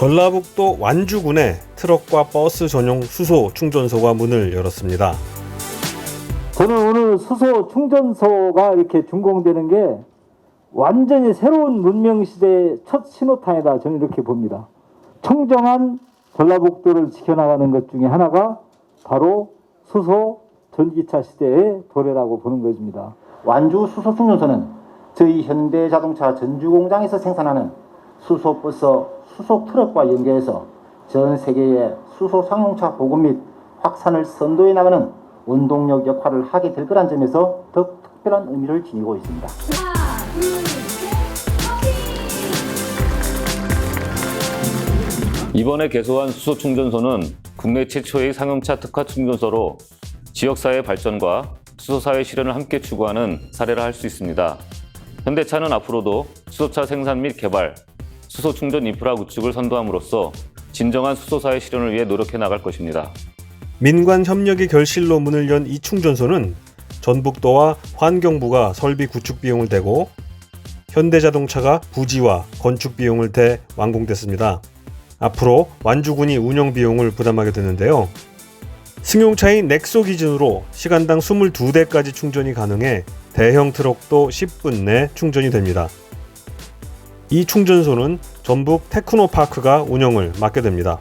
전라북도 완주군에 트럭과 버스 전용 수소 충전소가 문을 열었습니다. 저는 오늘 수소 충전소가 이렇게 준공되는 게 완전히 새로운 문명 시대의 첫 신호탄이다. 저는 이렇게 봅니다. 청정한 전라북도를 지켜나가는 것 중에 하나가 바로 수소 전기차 시대의 도래라고 보는 것입니다. 완주 수소 충전소는 저희 현대자동차 전주공장에서 생산하는 수소버스, 수소 트럭과 연계해서 전 세계의 수소 상용차 보급 및 확산을 선도해 나가는 원동력 역할을 하게 될 거란 점에서 더욱 특별한 의미를 지니고 있습니다. 이번에 개소한 수소 충전소는 국내 최초의 상용차 특화 충전소로 지역사회 발전과 수소사회 실현을 함께 추구하는 사례라 할 수 있습니다. 현대차는 앞으로도 수소차 생산 및 개발, 수소 충전 인프라 구축을 선도함으로써 진정한 수소사회 실현을 위해 노력해 나갈 것입니다. 민관 협력의 결실로 문을 연 이 충전소는 전북도와 환경부가 설비 구축 비용을 대고 현대자동차가 부지와 건축 비용을 대 완공됐습니다. 앞으로 완주군이 운영 비용을 부담하게 되는데요. 승용차인 넥소 기준으로 시간당 22대까지 충전이 가능해 대형 트럭도 10분 내 충전이 됩니다. 이 충전소는 전북 테크노파크가 운영을 맡게 됩니다.